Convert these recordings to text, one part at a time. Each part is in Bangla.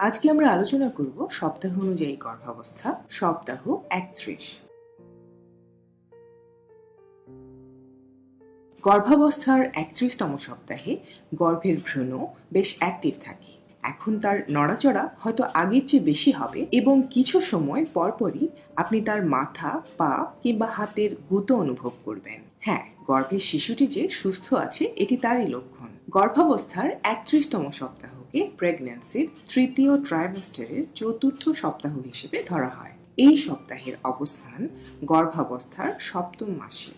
আজকে আমরা আলোচনা করব সপ্তাহ অনুযায়ী গর্ভাবস্থা, সপ্তাহ একত্রিশ। গর্ভাবস্থার একত্রিশতম সপ্তাহে গর্ভের ভ্রূণ বেশ অ্যাক্টিভ থাকে। এখন তার নড়াচড়া হয়তো আগের চেয়ে বেশি হবে এবং কিছু সময় পরপরই আপনি তার মাথা, পা কিংবা হাতের গুঁতো অনুভব করবেন। হ্যাঁ গর্ভের শিশুটি যে সুস্থ আছে, এটি তারই লক্ষণ। গর্ভাবস্থার একত্রিশতম সপ্তাহকে প্রেগন্যান্সির তৃতীয় ট্রাইমেস্টারের চতুর্থ সপ্তাহ হিসেবে ধরা হয়। এই সপ্তাহের অবস্থান গর্ভাবস্থার সপ্তম মাসে।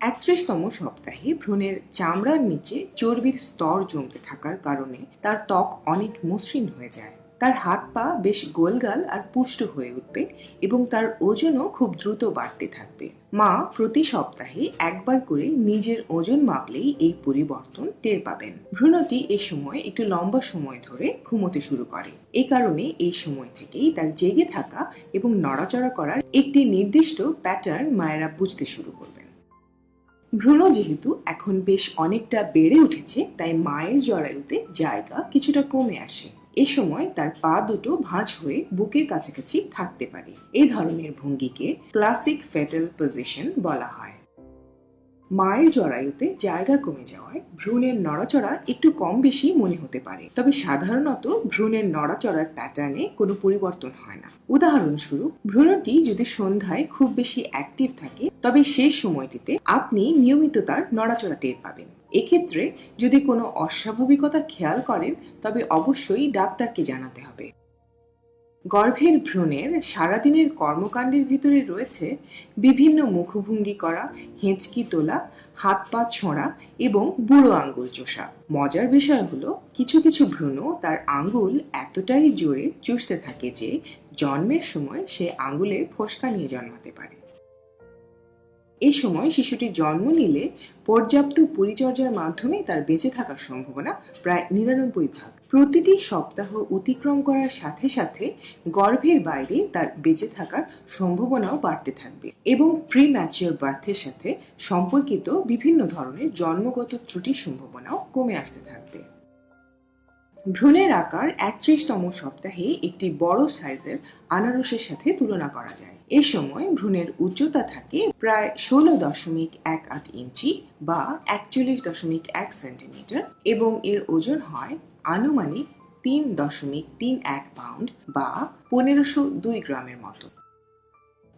একত্রিশতম সপ্তাহে ভ্রূণের চামড়ার নিচে চর্বির স্তর জমতে থাকার কারণে তার ত্বক অনেক মসৃণ হয়ে যায়। তার হাত পা বেশ গোলগাল আর পুষ্ট হয়ে উঠবে এবং তার ওজনও খুব দ্রুত বাড়তে থাকবে। মা প্রতি সপ্তাহে একবার করে নিজের ওজন মাপলেই এই পরিবর্তন টের পাবেন। ভ্রূণটি এ সময় একটু লম্বা সময় ধরে ঘুমোতে শুরু করে। এই কারণে এই সময় থেকেই তার জেগে থাকা এবং নড়াচড়া করার একটি নির্দিষ্ট প্যাটার্ন মায়েরা বুঝতে শুরু করবেন। ভ্রূণ যেহেতু এখন বেশ অনেকটা বেড়ে উঠেছে, তাই মায়ের জরায়ুতে জায়গা কিছুটা কমে আসে। এ সময় তার পা দুটো ভাঁজ হয়ে বুকের কাছাকাছি থাকতে পারে। এই ধরনের ভঙ্গিকে ক্লাসিক ফেটাল পজিশন বলা হয়। মায়ের জরায়ুতে জায়গা কমে যাওয়ায় ভ্রূণের নড়াচড়া একটু কম বেশি মনে হতে পারে। তবে সাধারণত ভ্রূণের নড়াচড়ার প্যাটার্নে কোনো পরিবর্তন হয় না। উদাহরণস্বরূপ, ভ্রূণটি যদি সন্ধ্যায় খুব বেশি অ্যাক্টিভ থাকে, তবে সেই সময়টিতে আপনি নিয়মিত তার নড়াচড়া টের পাবেন। এক্ষেত্রে যদি কোনো অস্বাভাবিকতা খেয়াল করেন, তবে অবশ্যই ডাক্তারকে জানাতে হবে। গর্ভের ভ্রূণের সারাদিনের কর্মকাণ্ডের ভিতরে রয়েছে বিভিন্ন মুখভঙ্গি করা, হেঁচকি তোলা, হাত পা ছোঁড়া এবং বুড়ো আঙ্গুল চোষা। মজার বিষয় হলো, কিছু কিছু ভ্রূণ তার আঙ্গুল এতটাই জোরে চুষতে থাকে যে জন্মের সময় সে আঙ্গুলে ফোসকা নিয়ে জন্মাতে পারে। এই সময় শিশুটি জন্ম নিলে পর্যাপ্ত পরিচর্যার মাধ্যমে তার বেঁচে থাকার সম্ভাবনা প্রায় নিরানব্বই ভাগ। প্রতিটি সপ্তাহ অতিক্রম করার সাথে সাথে গর্ভের বাইরে তার বেঁচে থাকার সম্ভাবনাও বাড়তে থাকবে এবং প্রি ম্যাচিওর বার্থের সাথে সম্পর্কিত বিভিন্ন ধরনের জন্মগত ত্রুটির সম্ভাবনাও কমে আসতে থাকবে। ভ্রূণের আকার একত্রিশতম সপ্তাহে একটি বড় সাইজের আনারসের সাথে তুলনা করা যায়। এ সময় ভ্রূণের উচ্চতা থাকে প্রায় ষোলো দশমিক এক আট ইঞ্চি বা একচল্লিশ দশমিক এক সেন্টিমিটার এবং এর ওজন হয় আনুমানিক তিন দশমিক তিন এক পাউন্ড বা পনেরোশো দুই গ্রামের মতো।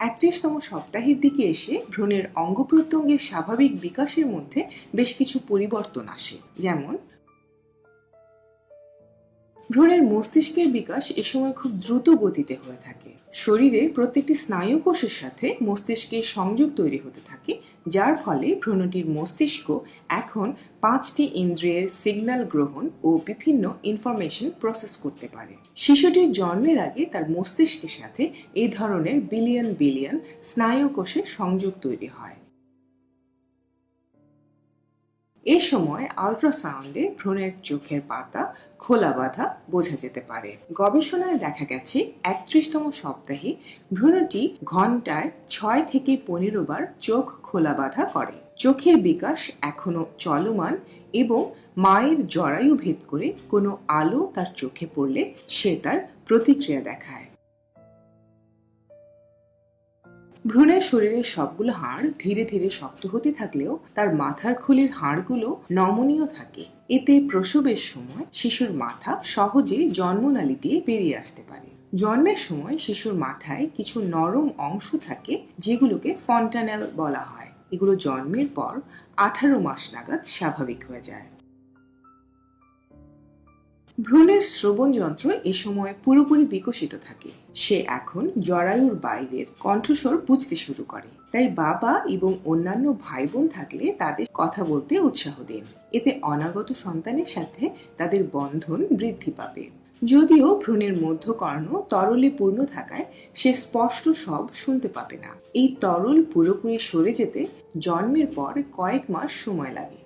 একত্রিশতম সপ্তাহের দিকে এসে ভ্রূণের অঙ্গ প্রত্যঙ্গের স্বাভাবিক বিকাশের মধ্যে বেশ কিছু পরিবর্তন আসে, যেমন ভ্রূণের মস্তিষ্কের বিকাশ এ সময় খুব দ্রুত গতিতে হয়ে থাকে। শরীরের প্রত্যেকটি স্নায়ু কোষের সাথে মস্তিষ্কের সংযোগ তৈরি হতে থাকে, যার ফলে ভ্রূণটির মস্তিষ্ক এখন পাঁচটি ইন্দ্রিয়ের সিগন্যাল গ্রহণ ও বিভিন্ন ইনফরমেশন প্রসেস করতে পারে। শিশুটির জন্মের আগে তার মস্তিষ্কের সাথে এই ধরনের বিলিয়ন বিলিয়ন স্নায়ু কোষের সংযোগ তৈরি হয়। এ সময় আল্ট্রাসাউন্ডে ভ্রূণের চোখের পাতা খোলা বাঁধা বোঝা যেতে পারে। গবেষণায় দেখা গেছে, একত্রিশতম সপ্তাহে ভ্রূণটি ঘন্টায় ছয় থেকে পনেরো বার চোখ খোলা বাঁধা করে। চোখের বিকাশ এখনও চলমান এবং মায়ের জরায়ু ভেদ করে কোনো আলো তার চোখে পড়লে সে তার প্রতিক্রিয়া দেখায়। ভ্রূণের শরীরের সবগুলো হাড় ধীরে ধীরে শক্ত হতে থাকলেও তার মাথার খুলির হাড়গুলো নমনীয় থাকে। এতে প্রসবের সময় শিশুর মাথা সহজে জন্মনালী দিয়ে বেরিয়ে আসতে পারে। জন্মের সময় শিশুর মাথায় কিছু নরম অংশ থাকে যেগুলোকে ফন্টানেল বলা হয়। এগুলো জন্মের পর আঠারো মাস নাগাদ স্বাভাবিক হয়ে যায়। ভ্রূণের শ্রবণ যন্ত্র এ সময় পুরোপুরি বিকশিত থাকে। সে এখন জরায়ুর বাইরের কণ্ঠস্বর বুঝতে শুরু করে। তাই বাবা এবং অন্যান্য ভাই বোন থাকলে তাদের কথা বলতে উৎসাহ দেন। এতে অনাগত সন্তানের সাথে তাদের বন্ধন বৃদ্ধি পাবে। যদিও ভ্রূণের মধ্যকর্ণ তরলে পূর্ণ থাকায় সে স্পষ্ট সব শুনতে পাবে না। এই তরল পুরোপুরি সরে যেতে জন্মের পর কয়েক মাস সময় লাগে।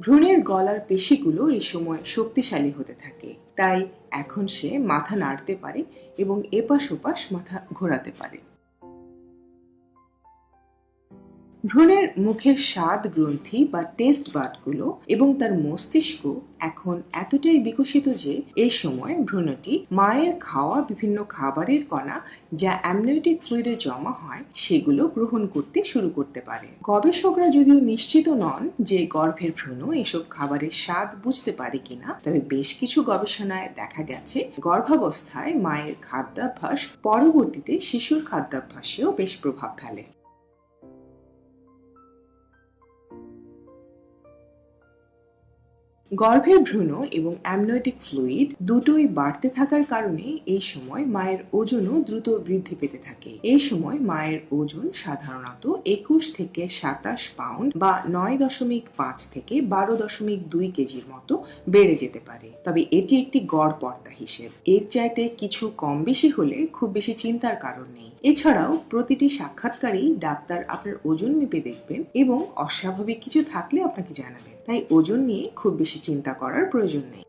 ভ্রূণের গলার পেশিগুলো এই সময় শক্তিশালী হতে থাকে। তাই এখন সে মাথা নাড়তে পারে এবং এপাশ ওপাশ মাথা ঘোরাতে পারে। ভ্রূণের মুখের স্বাদ গ্রন্থি বা টেস্ট বার্ডগুলো এবং তার মস্তিষ্ক এখন এতটাই বিকশিত যে এই সময় ভ্রূণটি মায়ের খাওয়া বিভিন্ন খাবারের কণা যা অ্যামনিওটিক ফ্লুইডে জমা হয় সেগুলো গ্রহণ করতে শুরু করতে পারে। গবেষকরা যদিও নিশ্চিত নন যে গর্ভের ভ্রূণ এসব খাবারের স্বাদ বুঝতে পারে কিনা, তবে বেশ কিছু গবেষণায় দেখা গেছে গর্ভাবস্থায় মায়ের খাদ্যাভ্যাস পরবর্তীতে শিশুর খাদ্যাভ্যাসেও বেশ প্রভাব ফেলে। গর্ভের ভ্রূণ এবং অ্যামনয়েটিক ফ্লুইড দুটোই বাড়তে থাকার কারণে এই সময় মায়ের ওজনও দ্রুত বৃদ্ধি পেতে থাকে। এই সময় মায়ের ওজন সাধারণত একুশ থেকে সাতাশ পাউন্ড বা নয় দশমিক পাঁচ থেকে বারো দশমিক দুই কেজির মতো বেড়ে যেতে পারে। তবে এটি একটি গড় পর্তা হিসেব। এর চাইতে কিছু কম বেশি হলে খুব বেশি চিন্তার কারণ নেই। এছাড়াও প্রতিটি সাক্ষাৎকারেই ডাক্তার আপনার ওজন মেপে দেখবেন এবং অস্বাভাবিক কিছু থাকলে আপনাকে জানাবেন। তাই ওজন নিয়ে খুব বেশি চিন্তা করার প্রয়োজন নেই।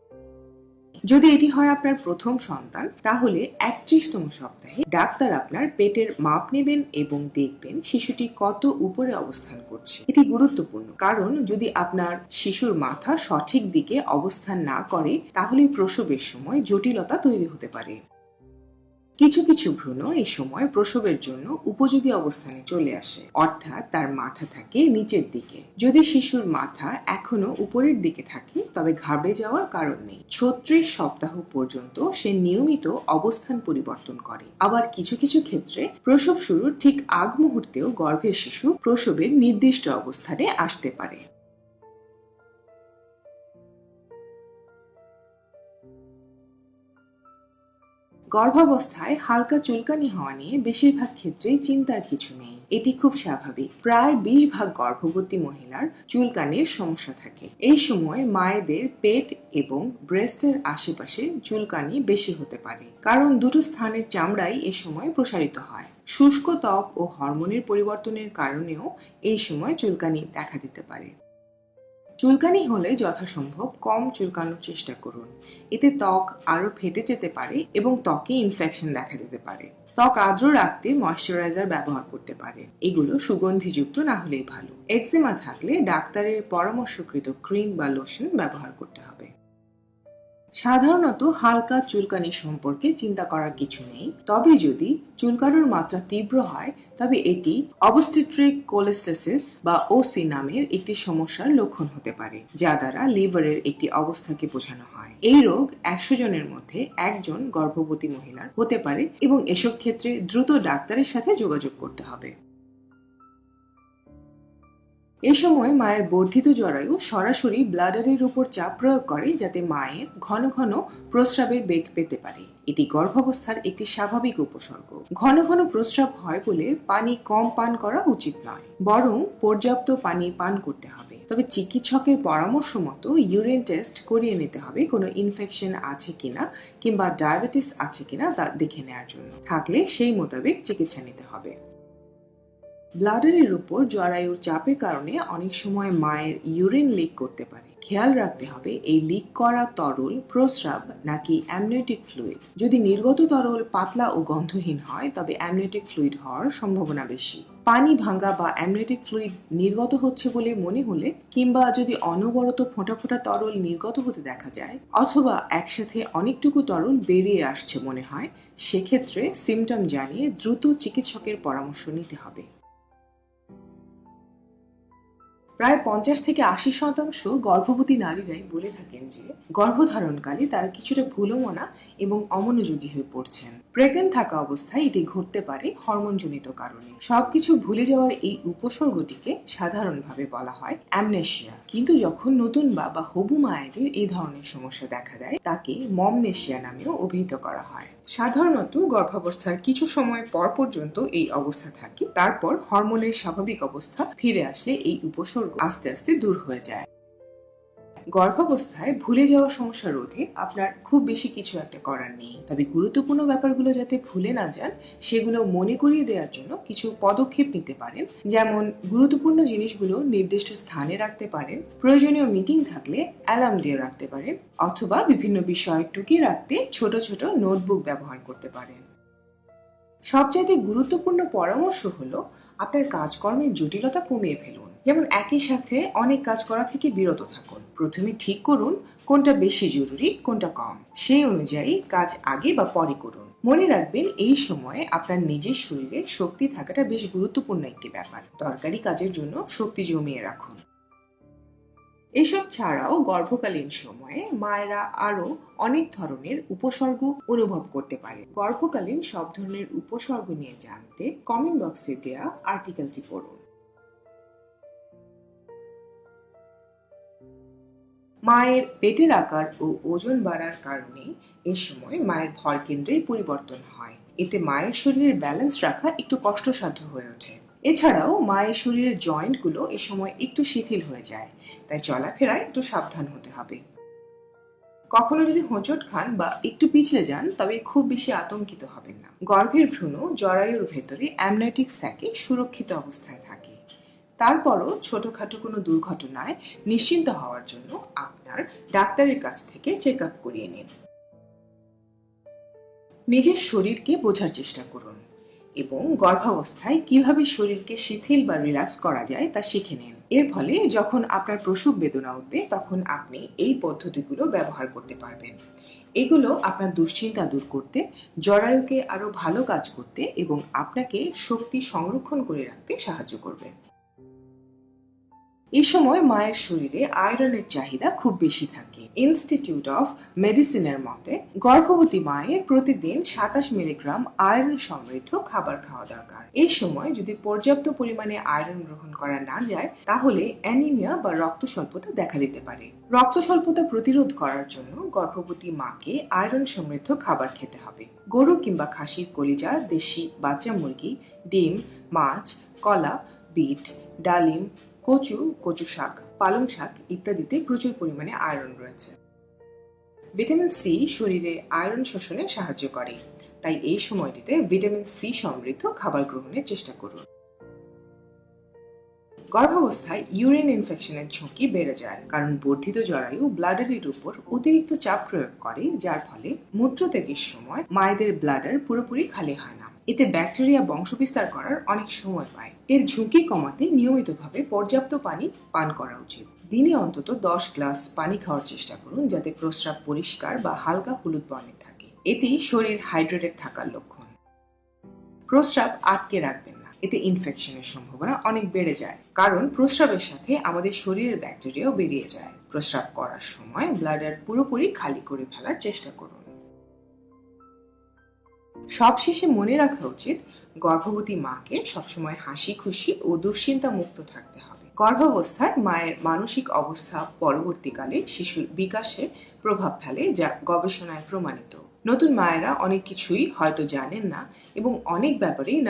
যদি এটি হয় আপনার প্রথম সন্তান, তাহলে একত্রিশতম সপ্তাহে ডাক্তার আপনার পেটের মাপ নেবেন এবং দেখবেন শিশুটি কত উপরে অবস্থান করছে। এটি গুরুত্বপূর্ণ, কারণ যদি আপনার শিশুর মাথা সঠিক দিকে অবস্থান না করে, তাহলে প্রসবের সময় জটিলতা তৈরি হতে পারে। কিছু কিছু ভ্রূণ এই সময় প্রসবের জন্য উপযোগী অবস্থানে চলে আসে। অর্থাৎ তার মাথা থাকে নিচের দিকে। যদি শিশুর মাথা এখনও উপরের দিকে থাকে, তবে ঘাবড়ে যাওয়ার কারণ নেই। ছত্রিশ সপ্তাহ পর্যন্ত সে নিয়মিত অবস্থান পরিবর্তন করে। আবার কিছু কিছু ক্ষেত্রে প্রসব শুরুর ঠিক আগ মুহূর্তেও গর্ভের শিশু প্রসবের নির্দিষ্ট অবস্থানে আসতে পারে। গর্ভাবস্থায় হালকা চুলকানি হওয়া নিয়ে বেশিরভাগ ক্ষেত্রেই চিন্তার কিছু নেই। এটি খুব স্বাভাবিক। প্রায় বিশ ভাগ গর্ভবতী মহিলার চুলকানির সমস্যা থাকে। এই সময় মায়েদের পেট এবং ব্রেস্টের আশেপাশে চুলকানি বেশি হতে পারে, কারণ দুটো স্থানের চামড়াই এ সময় প্রসারিত হয়। শুষ্ক ত্বক ও হরমোনের পরিবর্তনের কারণেও এই সময় চুলকানি দেখা দিতে পারে। চুলকানি হলে যথাসম্ভব কম চুলকানোর চেষ্টা করুন। এতে ত্বক আরও ফেটে যেতে পারে এবং ত্বকে ইনফেকশন দেখা যেতে পারে। ত্বক আর্দ্র রাখতে ময়শ্চারাইজার ব্যবহার করতে পারে। এগুলো সুগন্ধিযুক্ত না হলেই ভালো। এক্সিমা থাকলে ডাক্তারের পরামর্শকৃত ক্রিম বা লোশন ব্যবহার করতে হবে। সাধারণত হালকা চুলকানি সম্পর্কে চিন্তা করার কিছু নেই। তবে যদি চুলকানোর মাত্রা তীব্র হয়, তবে এটি অবস্টিট্রিক কোলেস্টাসিস বা ওসি নামের একটি সমস্যার লক্ষণ হতে পারে, যা দ্বারা লিভারের একটি অবস্থাকে বোঝানো হয়। এই রোগ একশো জনের মধ্যে একজন গর্ভবতী মহিলার হতে পারে এবং এসব ক্ষেত্রে দ্রুত ডাক্তারের সাথে যোগাযোগ করতে হবে। এ সময় মায়ের বর্ধিত জরায়ু সরাসরি ব্লাডারের উপর চাপ প্রয়োগ করে যাতে মায়ের ঘন ঘন প্রস্রাবের বেগ পেতে পারে। এটি গর্ভাবস্থার একটি স্বাভাবিক উপসর্গ। ঘন ঘন প্রস্রাব হয় বলে পানি কম পান করা উচিত নয়, বরং পর্যাপ্ত পানি পান করতে হবে। তবে চিকিৎসকের পরামর্শ মতো ইউরিন টেস্ট করিয়ে নিতে হবে কোনো ইনফেকশন আছে কিনা কিংবা ডায়াবেটিস আছে কিনা তা দেখে নেওয়ার জন্য। থাকলে সেই মোতাবেক চিকিৎসা নিতে হবে। ব্লাডারের উপর জরায়ুর চাপের কারণে অনেক সময় মায়ের ইউরিন লিক করতে পারে। খেয়াল রাখতে হবে, এই লিক করা তরল প্রস্রাব নাকি অ্যামনিওটিক ফ্লুইড। যদি নির্গত তরল পাতলা ও গন্ধহীন হয়, তবে অ্যামনিওটিক ফ্লুইড হওয়ার সম্ভাবনা বেশি। পানি ভাঙ্গা বা অ্যামনিওটিক ফ্লুইড নির্গত হচ্ছে বলে মনে হলে কিংবা যদি অনবরত ফোঁটা ফোঁটা তরল নির্গত হতে দেখা যায়, অথবা একসাথে অনেকটুকু তরল বেরিয়ে আসছে মনে হয়, সেক্ষেত্রে সিমটম জানিয়ে দ্রুত চিকিৎসকের পরামর্শ নিতে হবে। প্রায় পঞ্চাশ থেকে আশি শতাংশ গর্ভবতী নারীরাই বলে থাকেন যে, গর্ভধারণকালে তারা কিছুটা ভুলমনা এবং অমনোযোগী হয়ে পড়ছেন। প্রেগনেন্ট থাকা অবস্থায় এটি ঘটতে পারে হরমোনজনিত কারণে। সবকিছু ভুলে যাওয়ার এই উপসর্গটিকে সাধারণভাবে বলা হয় অ্যামনেশিয়া। কিন্তু যখন নতুন বা বা হবু মায়েদের এই ধরনের সমস্যা দেখা দেয়, তাকে মমনেশিয়া নামেও অভিহিত করা হয়। সাধারণত গর্ভাবস্থার কিছু সময় পর পর্যন্ত এই অবস্থা থাকে। তারপর হরমোনের স্বাভাবিক অবস্থা ফিরে আসলে এই উপসর্গ আস্তে আস্তে দূর হয়ে যায়। গর্ভাবস্থায় ভুলে যাওয়া সমস্যা রোধে আপনার খুব বেশি কিছু একটা করার নেই। তবে গুরুত্বপূর্ণ ব্যাপারগুলো যাতে ভুলে না যান, সেগুলো মনে করিয়ে দেওয়ার জন্য কিছু পদক্ষেপ নিতে পারেন। যেমন, গুরুত্বপূর্ণ জিনিসগুলো নির্দিষ্ট স্থানে রাখতে পারেন, প্রয়োজনীয় মিটিং থাকলে অ্যালার্ম দিয়ে রাখতে পারেন, অথবা বিভিন্ন বিষয় টুকিয়ে রাখতে ছোট ছোট নোটবুক ব্যবহার করতে পারেন। সবচাইতে গুরুত্বপূর্ণ পরামর্শ হলো, আপনার কাজকর্মের জটিলতা কমিয়ে ফেলুন। যেমন একই সাথে অনেক কাজ করা থেকে বিরত থাকুন। প্রথমে ঠিক করুন কোনটা বেশি জরুরি, কোনটা কম। সেই অনুযায়ী কাজ আগে বা পরে করুন। মনে রাখবেন এই সময়ে আপনার নিজের শরীরে শক্তি থাকাটা বেশ গুরুত্বপূর্ণ একটি ব্যাপার। দরকারি কাজের জন্য শক্তি জমিয়ে রাখুন। এসব ছাড়াও গর্ভকালীন সময়ে মায়েরা আরও অনেক ধরনের উপসর্গ অনুভব করতে পারে গর্ভকালীন সব ধরনের উপসর্গ নিয়ে জানতে কমেন্ট বক্সে দেওয়া আর্টিকেলটি পড়ুন। মায়ের পেটের আকার ও ওজন বাড়ার কারণে এ সময় মায়ের ভর কেন্দ্রের পরিবর্তন হয়। এতে মায়ের শরীরের ব্যালেন্স রাখা একটু কষ্টসাধ্য হয়ে ওঠে। এছাড়াও মায়ের শরীরের জয়েন্টগুলো এ সময় একটু শিথিল হয়ে যায়। তাই চলাফেরায় একটু সাবধান হতে হবে। কখনো যদি হোঁচট খান বা একটু পিছিয়ে যান, তবে খুব বেশি আতঙ্কিত হবেন না। গর্ভের ভ্রূণ জরায়ুর ভেতরে অ্যামনাইটিক স্যাকে সুরক্ষিত অবস্থায় থাকে। তারপরও ছোটোখাটো কোনো দুর্ঘটনায় নিশ্চিন্ত হওয়ার জন্য আপনার ডাক্তারের কাছ থেকে চেক আপ করিয়ে নিন। নিজের শরীরকে বোঝার চেষ্টা করুন এবং গর্ভাবস্থায় কীভাবে শরীরকে শিথিল বা রিল্যাক্স করা যায় তা শিখে নিন। এর ফলে যখন আপনার প্রসব বেদনা উঠবে, তখন আপনি এই পদ্ধতিগুলো ব্যবহার করতে পারবেন। এগুলো আপনার দুশ্চিন্তা দূর করতে, জরায়ুকে আরও ভালো কাজ করতে এবং আপনাকে শক্তি সংরক্ষণ করে রাখতে সাহায্য করবে। এই সময় মায়ের শরীরে আয়রনের চাহিদা খুব বেশি থাকে। ইনস্টিটিউট অফ মেডিসিনের মতে, গর্ভবতী মায়ের প্রতিদিন সাতাশ মিলিগ্রাম আয়রন সমৃদ্ধ খাবার খাওয়া দরকার। এই সময় যদি পর্যাপ্ত পরিমাণে আয়রন গ্রহণ করা না যায়, তাহলে অ্যানিমিয়া বা রক্ত স্বল্পতা দেখা দিতে পারে। রক্ত স্বল্পতা প্রতিরোধ করার জন্য গর্ভবতী মাকে আয়রন সমৃদ্ধ খাবার খেতে হবে। গরু কিংবা খাসির কলিজা, দেশি বাচ্চা মুরগি, ডিম, মাছ, কলা, বিট, ডালিম কচু কচু শাক, পালং শাক ইত্যাদিতে প্রচুর পরিমাণে আয়রন রয়েছে। ভিটামিন সি শরীরে আয়রন শোষণে সাহায্য করে। তাই এই সময়টিতে ভিটামিন সি সমৃদ্ধ খাবার গ্রহণের চেষ্টা করুন। গর্ভাবস্থায় ইউরিন ইনফেকশনের ঝুঁকি বেড়ে যায়, কারণ বর্ধিত জরায়ু ব্লাডারের উপর অতিরিক্ত চাপ প্রয়োগ করে, যার ফলে মূত্রত্যাগের সময় মায়েদের ব্লাডার পুরোপুরি খালি হয় না। এতে ব্যাকটেরিয়া বংশবিস্তার করার অনেক সময় পায়। এর ঝুঁকি কমাতে নিয়মিতভাবে পর্যাপ্ত পানি পান করা উচিত। দিনে অন্তত দশ গ্লাস পানি খাওয়ার চেষ্টা করুন যাতে প্রস্রাব পরিষ্কার বা হালকা হলুদ বর্ণের থাকে। এটি শরীর হাইড্রেটেড থাকার লক্ষণ। প্রস্রাব আটকে রাখবেন না। এতে ইনফেকশনের সম্ভাবনা অনেক বেড়ে যায়। কারণ প্রস্রাবের সাথে আমাদের শরীরের ব্যাকটেরিয়াও বেরিয়ে যায়। প্রস্রাব করার সময় ব্লাডার পুরোপুরি খালি করে ফেলার চেষ্টা করুন। সবশেষে মনে রাখা উচিত, গর্ভবতী মাকে সবসময় হাসি খুশি ও দুশ্চিন্তা মুক্ত থাকতে হবে। গর্ভাবস্থায় মায়ের মানসিক অবস্থা পরবর্তীকালে শিশুর বিকাশে প্রভাব ফেলে, যা গবেষণায় প্রমাণিত। নতুন মায়েরা অনেক কিছুই হয়তো জানেন না এবং অনেক ব্যাপারেই